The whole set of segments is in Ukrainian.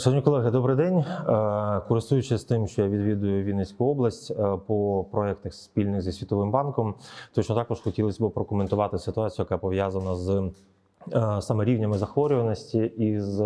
Шановні колеги, добрий день. Е, Користуючись тим, що я відвідую Вінницьку область е, по проєктах спільних зі Світовим банком, точно також хотілося б прокоментувати ситуацію, яка пов'язана з саме рівнями захворюваності із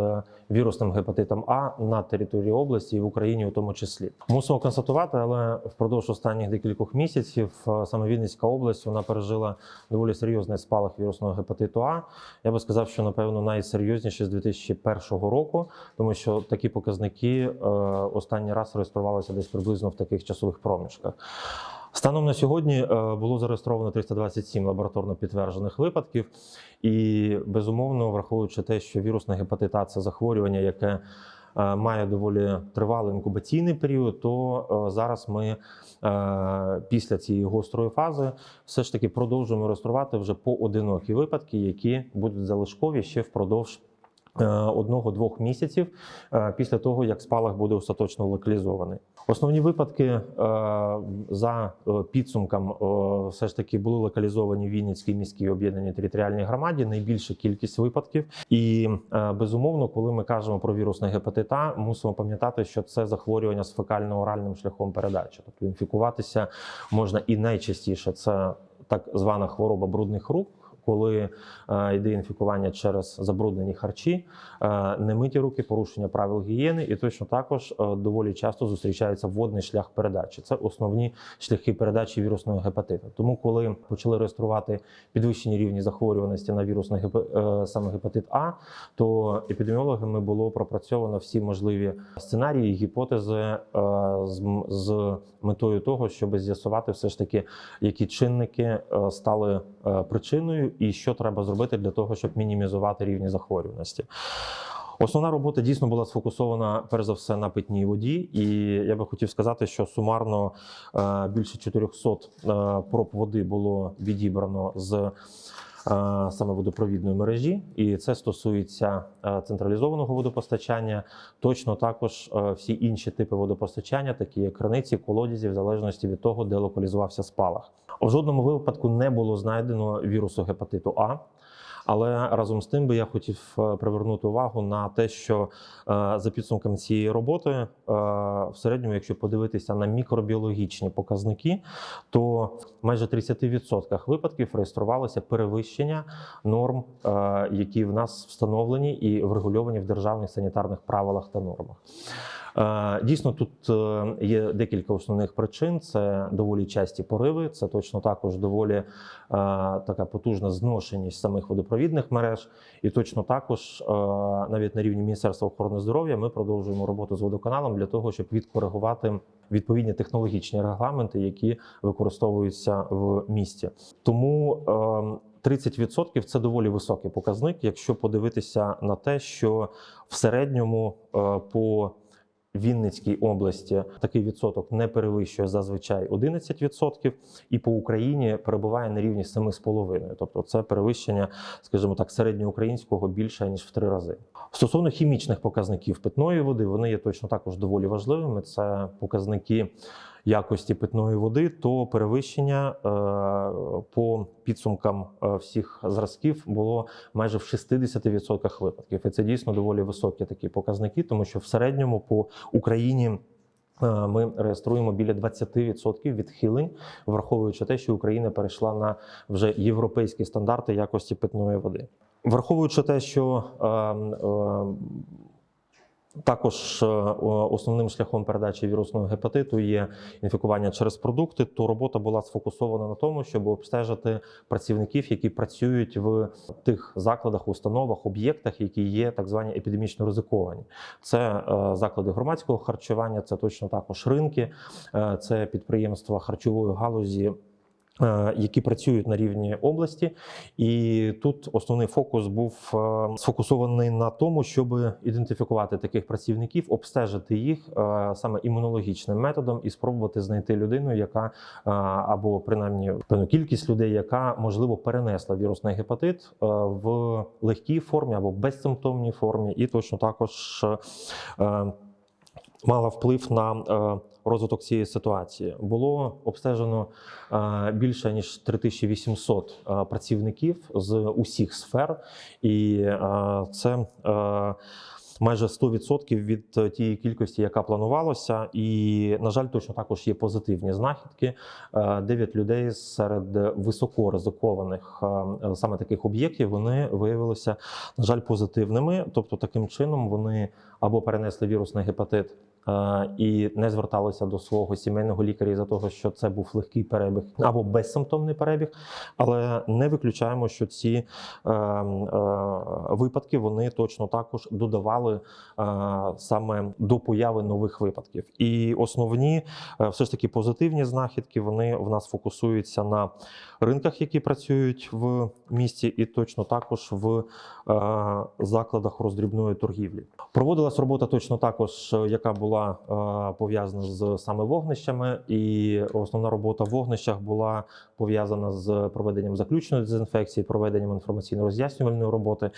вірусним гепатитом А на території області і в Україні у тому числі. Мусимо констатувати, але впродовж останніх декількох місяців е, саме Вінницька область вона пережила доволі серйозний спалах вірусного гепатиту А. Я би сказав, що напевно найсерйозніше з 2001 року, тому що такі показники е, останній раз реєструвалися десь приблизно в таких часових проміжках. Станом на сьогодні е, було зареєстровано 327 лабораторно підтверджених випадків, і безумовно, враховуючи те, що вірусна гепатит А – це захворювання, яке е, має доволі тривалий інкубаційний період, то е, зараз ми після цієї гострої фази все ж таки продовжуємо реєструвати вже поодинокі випадки, які будуть залишкові ще впродовж. Е, Одного-двох місяців е, після того, як спалах буде остаточно локалізований. Основні випадки е, за підсумком все ж таки були локалізовані в Вінницькій міській об'єднаній територіальній громаді. Найбільша кількість випадків. І безумовно, коли ми кажемо про вірусний гепатит А, мусимо пам'ятати, що це захворювання з фекально-оральним шляхом передачі. Тобто інфікуватися можна і найчастіше це так звана хвороба брудних рук. Коли е, йде інфікування через забруднені харчі, е, немиті руки, порушення правил гігієни, і точно також е, доволі часто зустрічається водний шлях передачі. Це основні шляхи передачі вірусного гепатиту. Тому, коли почали реєструвати підвищені рівні захворюваності на вірусний е, саме гепатит А, то епідеміологами було пропрацьовано всі можливі сценарії, гіпотези з, метою того, щоб з'ясувати все ж таки, які чинники стали причиною, і що треба зробити для того, щоб мінімізувати рівні захворюваності. Основна робота дійсно була сфокусована перш за все на питній воді, і я би хотів сказати, що сумарно е, більше 400 е, проб води було відібрано з е, саме водопровідної мережі, і це стосується централізованого водопостачання. Точно також всі інші типи водопостачання, такі як криниці, колодязі, в залежності від того, де локалізувався спалах. У жодному випадку не було знайдено вірусу гепатиту А. Але разом з тим би я хотів е, привернути увагу на те, що е, за підсумком цієї роботи, е, в середньому, якщо подивитися на мікробіологічні показники, то в майже 30% випадків реєструвалося перевищення норм, які в нас встановлені і врегульовані в державних санітарних правилах та нормах. Е, Дійсно, тут е, є декілька основних причин. Це доволі часті пориви, це точно також доволі е, така потужна зношеність самих водопровідних мереж, і точно також навіть на рівні Міністерства охорони здоров'я ми продовжуємо роботу з водоканалом для того, щоб відкоригувати відповідні технологічні регламенти, які використовуються в місті. Тому е, 30% – це доволі високий показник, якщо подивитися на те, що в середньому по Вінницькій області такий відсоток не перевищує зазвичай 11%, і по Україні перебуває на рівні 7,5%. Тобто це перевищення, скажімо так, середньоукраїнського більше ніж в три рази. Стосовно хімічних показників питної води, вони є точно також доволі важливими. Це показники якості питної води, то перевищення е, по підсумкам е, всіх зразків було майже в 60% випадків. І це дійсно доволі високі такі показники, тому що в середньому по Україні. е, Ми реєструємо біля 20% відхилень, враховуючи те, що Україна перейшла на вже європейські стандарти якості питної води. Враховуючи те, що е, е, також е, основним шляхом передачі вірусного гепатиту є інфікування через продукти. То робота була сфокусована на тому, щоб обстежити працівників, які працюють в тих закладах, установах, об'єктах, які є так звані епідемічно ризиковані. Це е, заклади громадського харчування, це точно також ринки, е, це підприємства харчової галузі. Е, Які працюють на рівні області, і тут основний фокус був е, сфокусований на тому, щоб ідентифікувати таких працівників, обстежити їх е, саме імунологічним методом і спробувати знайти людину, яка або принаймні певну кількість людей, яка можливо перенесла вірусний гепатит в легкій формі або безсимптомній формі, і точно також мала вплив на е, розвиток цієї ситуації. Було обстежено е, більше ніж 3800 е, працівників з усіх сфер, і це майже 100% від тієї кількості, яка планувалося. І, на жаль, точно також є позитивні знахідки. Е, Дев'ять людей серед високоризикованих саме таких об'єктів вони виявилися, на жаль, позитивними. Тобто, таким чином вони або перенесли вірусний гепатит. Е, І не зверталися до свого сімейного лікаря із-за того, що це був легкий перебіг або безсимптомний перебіг, але не виключаємо, що ці е, е, випадки вони точно також додавали саме до появи нових випадків. І основні, все ж таки, позитивні знахідки вони в нас фокусуються на ринках, які працюють в місті, і точно також в закладах роздрібної торгівлі. Проводилась робота точно також, яка була е, пов'язана з саме вогнищами, і основна робота в вогнищах була пов'язана з проведенням заключної дезінфекції, проведенням інформаційно-роз'яснювальної роботи.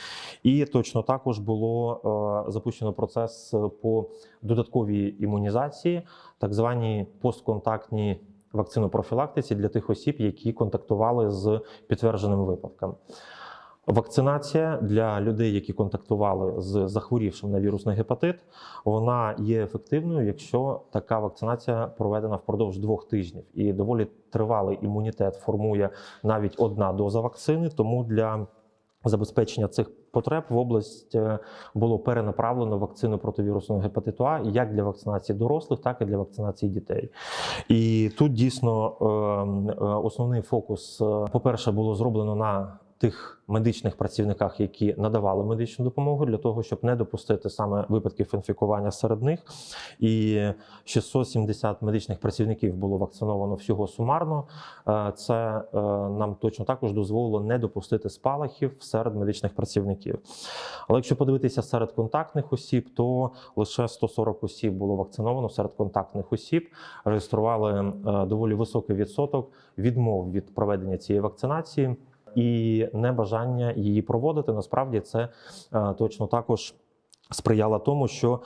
І точно також було е, запущено процес по додатковій імунізації, так званій постконтактній вакцинопрофілактиці для тих осіб, які контактували з підтвердженим випадком. Вакцинація для людей, які контактували з захворівшим на вірусний гепатит, вона є ефективною, якщо така вакцинація проведена впродовж двох тижнів. І доволі тривалий імунітет формує навіть одна доза вакцини. Тому для забезпечення цих потреб в область е, було перенаправлено вакцину проти вірусного гепатиту А як для вакцинації дорослих, так і для вакцинації дітей. І тут дійсно е, е, основний фокус, е, по-перше, було зроблено на тих медичних працівниках, які надавали медичну допомогу, для того, щоб не допустити саме випадків інфікування серед них. І 670 медичних працівників було вакциновано всього сумарно. Е, Це е, нам точно також дозволило не допустити спалахів серед медичних працівників. Але якщо подивитися серед контактних осіб, то лише 140 осіб було вакциновано серед контактних осіб. Реєстрували е, доволі високий відсоток відмов від проведення цієї вакцинації і небажання її проводити. Насправді це е, точно також. Сприяла тому, що е,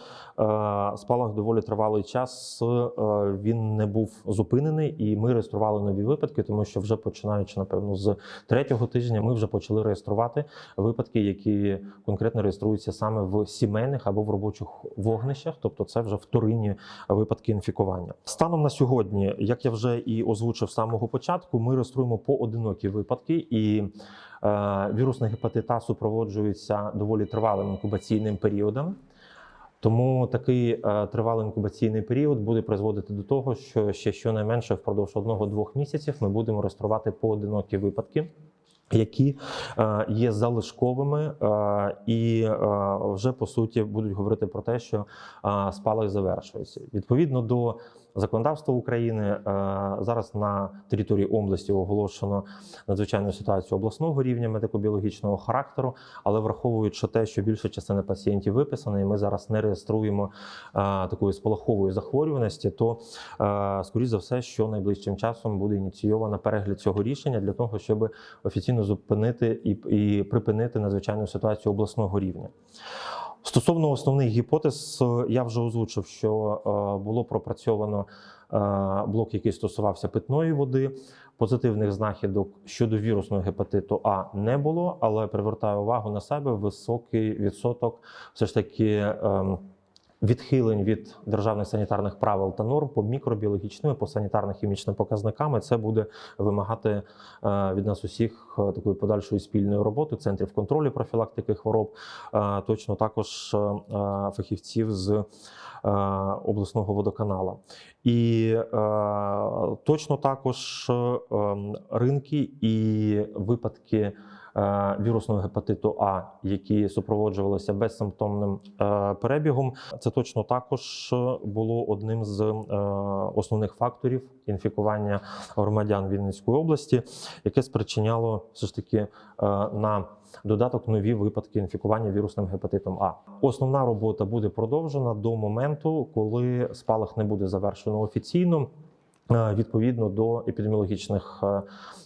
спалах доволі тривалий час е, він не був зупинений, і ми реєстрували нові випадки, тому що вже починаючи напевно з третього тижня, ми вже почали реєструвати випадки, які конкретно реєструються саме в сімейних або в робочих вогнищах, тобто це вже вторинні випадки інфікування. Станом на сьогодні, як я вже і озвучив з самого початку, ми реєструємо поодинокі випадки і. Е, Вірусний гепатит А супроводжується доволі тривалим інкубаційним періодом. Тому такий е, тривалий інкубаційний період буде призводити до того, що ще щонайменше впродовж одного-двох місяців ми будемо реєструвати поодинокі випадки. Які е, є залишковими і вже по суті будуть говорити про те, що спалах завершується відповідно до законодавства України. Е, зараз на території області оголошено надзвичайну ситуацію обласного рівня медико-біологічного характеру, але враховуючи те, що більша частина пацієнтів виписана, і ми зараз не реєструємо е, такої спалахової захворюваності, то е, скоріш за все, що найближчим часом буде ініційовано перегляд цього рішення для того, щоб офіційно зупинити і, і припинити надзвичайну ситуацію обласного рівня. Стосовно основних гіпотез, е, я вже озвучив, що е, було пропрацьовано е, блок, який стосувався питної води. Позитивних знахідок щодо вірусного гепатиту А не було, але привертаю увагу на себе високий відсоток все ж таки. Відхилень від державних санітарних правил та норм по мікробіологічним, по санітарних хімічним показникам. Це буде вимагати е, від нас усіх е, такої подальшої спільної роботи центрів контролю профілактики хвороб, е, точно також фахівців з обласного водоканала. І точно також ринки і випадки. Е, Вірусного гепатиту А, які супроводжувалися безсимптомним е, перебігом, це точно також було одним з е, основних факторів інфікування громадян Вінницької області, яке спричиняло все ж таки на додаток нові випадки інфікування вірусним гепатитом А. Основна робота буде продовжена до моменту, коли спалах не буде завершено офіційно. Відповідно до епідеміологічних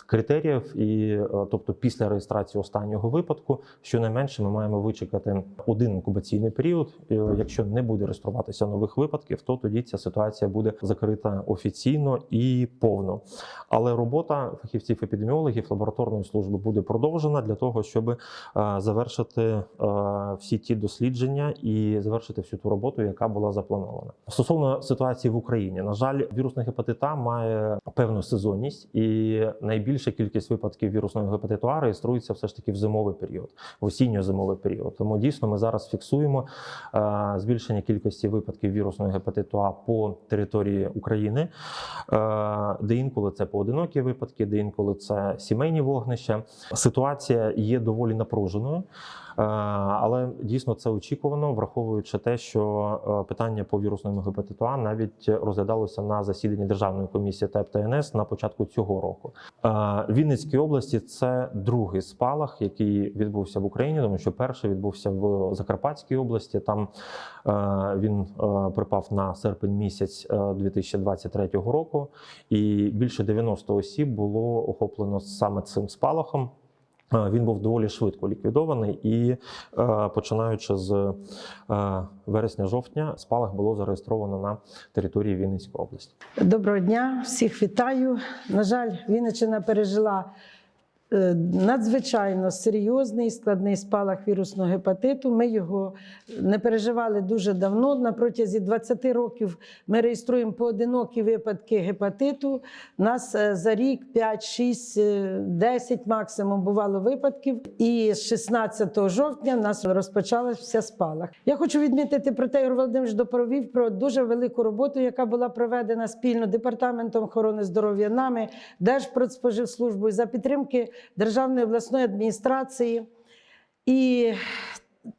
критеріїв, і е, тобто після реєстрації останнього випадку, щонайменше ми маємо вичекати один інкубаційний період. Е, Якщо не буде реєструватися нових випадків, то тоді ця ситуація буде закрита офіційно і повно. Але робота фахівців епідеміологів лабораторної служби буде продовжена для того, щоб е, завершити всі ті дослідження і завершити всю ту роботу, яка була запланована. Стосовно ситуації в Україні, на жаль, вірусний гепатит А має певну сезонність, і найбільша кількість випадків вірусного гепатиту А реєструється все ж таки в зимовий період, в осінньо-зимовий період. Тому дійсно ми зараз фіксуємо е, збільшення кількості випадків вірусного гепатиту А по території України, е, де інколи це поодинокі випадки, де інколи це сімейні вогнища. Ситуація є доволі напруженою. Е, Але дійсно це очікувано, враховуючи те, що е, питання по вірусному гепатиту А навіть розглядалося на засіданні Державної комісії ТЕП та НС на початку цього року. Е, Вінницькій області це другий спалах, який відбувся в Україні, тому що перший відбувся в Закарпатській області. Там він припав на серпень місяць е, 2023 року, і більше 90 осіб було охоплено саме цим спалахом. Він був доволі швидко ліквідований, і е, починаючи з е, вересня-жовтня, спалах було зареєстровано на території Вінницької області. Доброго дня, всіх вітаю. На жаль, Вінниччина пережила надзвичайно серйозний складний спалах вірусного гепатиту. Ми його не переживали дуже давно. На протязі 20 років ми реєструємо поодинокі випадки гепатиту. Нас е, за рік 5, 6, е, 10 максимум бувало випадків. І з 16 жовтня в нас розпочався спалах. Я хочу відмітити про те, Ігор Володимирович доповів про дуже велику роботу, яка була проведена спільно департаментом охорони здоров'я нами, Держпродспоживслужбою за підтримки Державної обласної адміністрації. І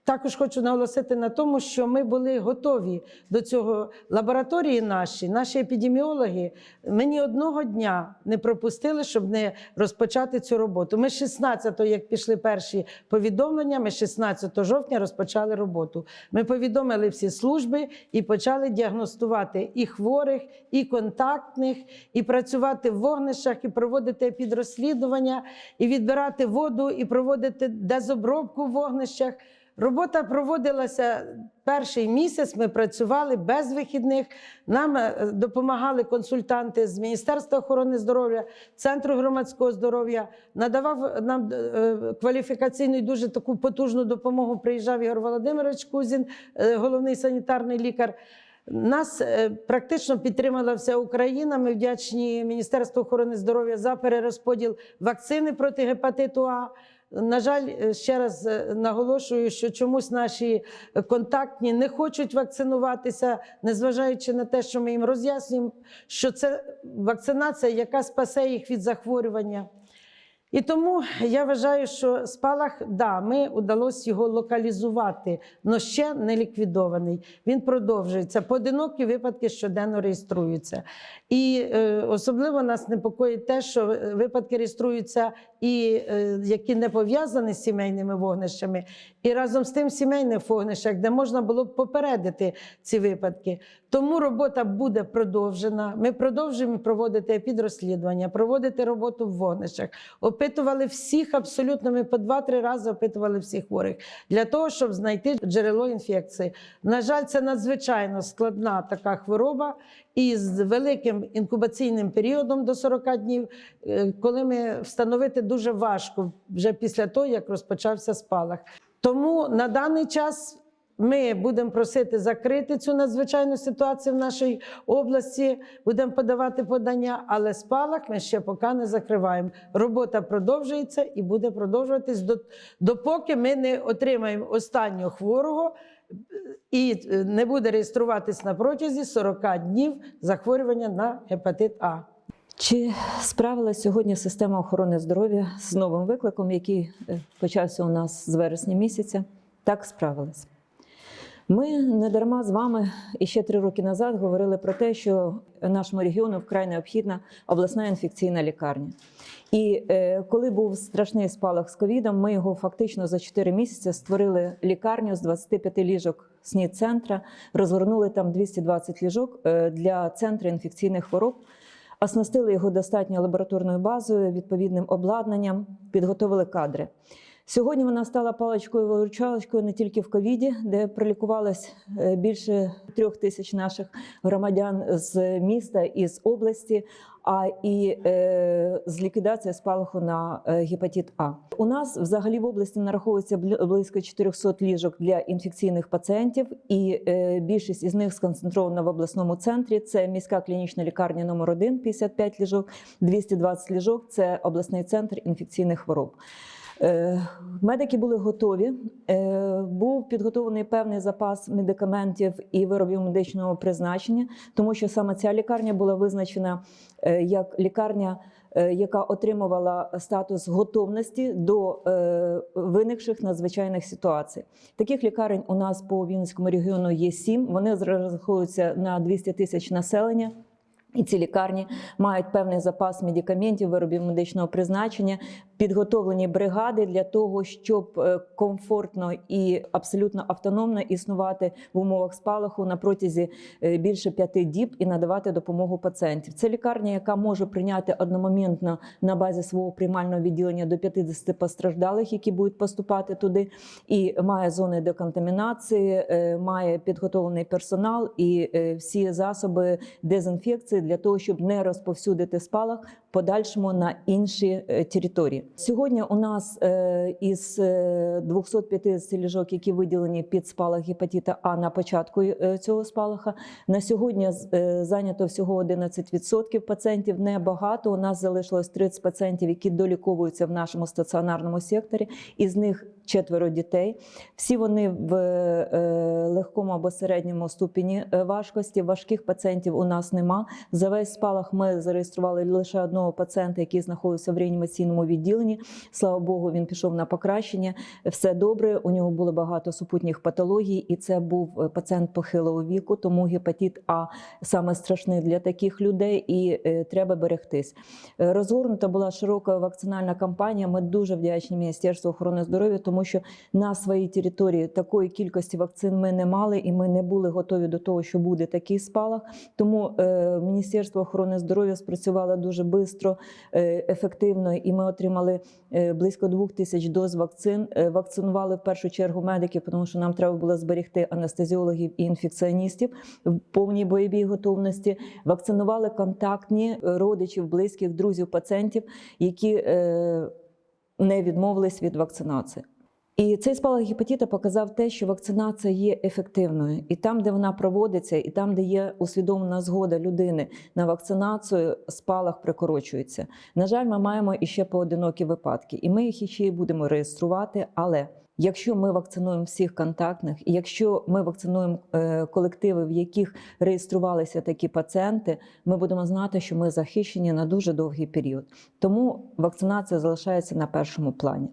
також хочу наголосити на тому, що ми були готові до цього. Лабораторії наші, наші епідеміологи, ми ні одного дня не пропустили, щоб не розпочати цю роботу. Ми 16-го, як пішли перші повідомлення, ми 16 жовтня розпочали роботу. Ми повідомили всі служби і почали діагностувати і хворих, і контактних, і працювати в вогнищах, і проводити підрозслідування, і відбирати воду, і проводити дезобробку в вогнищах. Робота проводилася перший місяць. Ми працювали без вихідних. Нам е, допомагали консультанти з Міністерства охорони здоров'я, Центру громадського здоров'я. Надавав нам е, кваліфікаційну і дуже таку потужну допомогу. Приїжджав Ігор Володимирович Кузін, е, головний санітарний лікар. Нас практично підтримала вся Україна. Ми вдячні Міністерству охорони здоров'я за перерозподіл вакцини проти гепатиту А. На жаль, е, ще раз е, наголошую, що чомусь наші контактні не хочуть вакцинуватися, незважаючи на те, що ми їм роз'яснюємо, що це вакцинація, яка спасе їх від захворювання. І тому я вважаю, що спалах, да, ми вдалося його локалізувати, але ще не ліквідований. Він продовжується. Поодинокі випадки щоденно реєструються. І е, особливо нас непокоїть те, що е, випадки реєструються і е, які не пов'язані з сімейними вогнищами, і разом з тим сімейних вогнищах, де можна було б попередити ці випадки. Тому робота буде продовжена. Ми продовжуємо проводити підрозслідування, проводити роботу в вогнищах. Опитували всіх абсолютно. Ми по два-три рази опитували всіх хворих для того, щоб знайти джерело інфекції. На жаль, це надзвичайно складна така хвороба. І з великим інкубаційним періодом до 40 днів, е, коли ми встановити дуже важко вже після того, як розпочався спалах. Тому на даний час ми будемо просити закрити цю надзвичайну ситуацію в нашій області, будемо подавати подання, але спалах ми ще поки не закриваємо. Робота продовжується і буде продовжуватись до- допоки ми не отримаємо останнього хворого і е, не буде реєструватись на протязі 40 днів захворювання на гепатит А. Чи справилась сьогодні система охорони здоров'я з новим викликом, який е, почався у нас з вересня місяця? Так, справилась. Ми не дарма з вами іще три роки назад говорили про те, що нашому регіону вкрай необхідна обласна інфекційна лікарня. І е, коли був страшний спалах з ковідом, ми його фактично за 4 місяці створили лікарню з 25 ліжок СНІД-центра, розгорнули там 220 ліжок е, для центру інфекційних хвороб. Оснастили його достатньо лабораторною базою, відповідним обладнанням, підготовили кадри. Сьогодні вона стала паличкою виручалочкою не тільки в ковіді, де пролікувалось е, більше трьох тисяч наших громадян з міста і з області, а і е, з ліквідації спалаху на е, гепатит А. У нас взагалі в області нараховується бл- близько 400 ліжок для інфекційних пацієнтів, і е, більшість із них сконцентрована в обласному центрі. Це міська клінічна лікарня номер 1 55 ліжок, 220 ліжок. Це обласний центр інфекційних хвороб. Е, Медики були готові. Е, Був підготовлений певний запас медикаментів і виробів медичного призначення, тому що саме ця лікарня була визначена е, як лікарня, яка отримувала статус готовності до виникших надзвичайних ситуацій. Таких лікарень у нас по Вінницькому регіону є сім. Вони розраховуються на 200 тисяч населення. І ці лікарні мають певний запас медикаментів, виробів медичного призначення, підготовлені бригади для того, щоб е, комфортно і абсолютно автономно існувати в умовах спалаху на протязі е, більше п'яти діб і надавати допомогу пацієнтів. Це лікарня, яка може прийняти одномоментно на базі свого приймального відділення до 50 постраждалих, які будуть поступати туди, і має зони деконтамінації, е, має підготовлений персонал і всі засоби дезінфекції для того, щоб не розповсюдити спалах подальшому на інші е, території. Сьогодні у нас е, із е, 250 ліжок, які виділені під спалах гепатита А на початку е, цього спалаха, на сьогодні е, зайнято всього 11% пацієнтів. Небагато. У нас залишилось 30 пацієнтів, які доліковуються в нашому стаціонарному секторі. Із них четверо дітей. Всі вони в е, легкому або середньому ступені е, важкості. Важких пацієнтів у нас нема. За весь спалах ми зареєстрували лише одного пацієнта, який знаходився в реанімаційному відділенні. Слава Богу, він пішов на покращення. Все добре. У нього було багато супутніх патологій, і це був е, пацієнт похилого віку. Тому гепатит А саме страшний для таких людей, і е, треба берегтись. Е, Розгорнута була широка вакцинальна кампанія. Ми дуже вдячні Міністерству охорони здоров'я, тому що на своїй території такої кількості вакцин ми не мали, і ми не були готові до того, що буде такий спалах. Тому е, Міністерство охорони здоров'я спрацювало дуже швидко, е, ефективно, і ми отримали е, близько двох тисяч доз вакцин. Е, Вакцинували в першу чергу медиків, тому що нам треба було зберегти анестезіологів і інфекціоністів в повній бойовій готовності. Вакцинували контактні е, родичів, близьких, друзів, пацієнтів, які не відмовились від вакцинації. І цей спалах гепатита показав те, що вакцинація є ефективною, і там, де вона проводиться, і там, де є усвідомлена згода людини на вакцинацію, спалах прикорочується. На жаль, ми маємо іще поодинокі випадки, і ми їх іще й будемо реєструвати. Але якщо ми вакцинуємо всіх контактних, і якщо ми вакцинуємо е, колективи, в яких реєструвалися такі пацієнти, ми будемо знати, що ми захищені на дуже довгий період. Тому вакцинація залишається на першому плані.